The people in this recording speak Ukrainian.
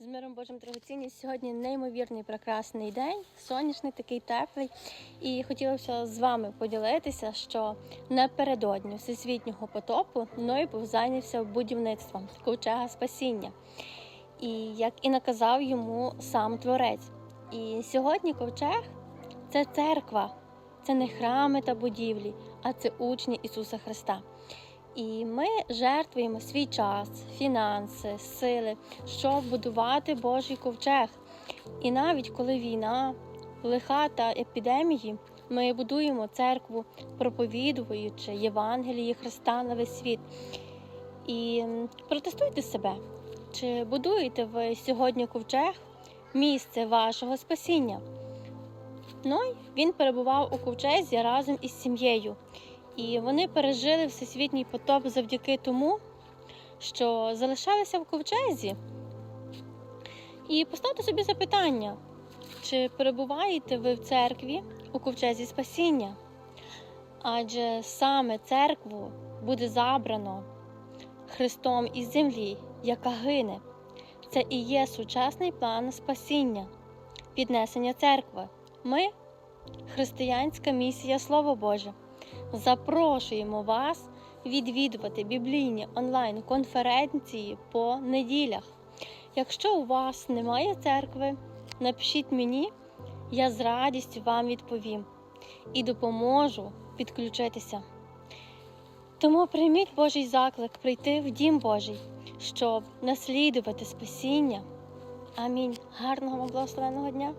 З миром Божим дорогоцінні сьогодні неймовірний прекрасний день, сонячний, такий теплий. І хотілося з вами поділитися, що напередодні всесвітнього потопу Ной був зайнявся будівництвом ковчега спасіння. І як і наказав йому сам Творець. І сьогодні ковчег це церква, це не храми та будівлі, а це учні Ісуса Христа. І ми жертвуємо свій час, фінанси, сили, щоб будувати Божий ковчег. І навіть коли війна, лиха та епідемії, ми будуємо церкву, проповідуючи Євангелії Христа на весь світ. І протестуйте себе, чи будуєте ви сьогодні ковчег, місце вашого спасіння? Ной він перебував у ковчезі разом із сім'єю. І вони пережили всесвітній потоп завдяки тому, що залишалися в ковчезі. І поставте собі запитання, чи перебуваєте ви в церкві у ковчезі спасіння? Адже саме церкву буде забрано Христом із землі, яка гине. Це і є сучасний план спасіння, піднесення церкви. Ми християнська місія Слово Боже. Запрошуємо вас відвідувати біблійні онлайн-конференції по неділях. Якщо у вас немає церкви, напишіть мені, я з радістю вам відповім і допоможу підключитися. Тому прийміть Божий заклик прийти в Дім Божий, щоб наслідувати спасіння. Амінь. Гарного вам благословенного дня!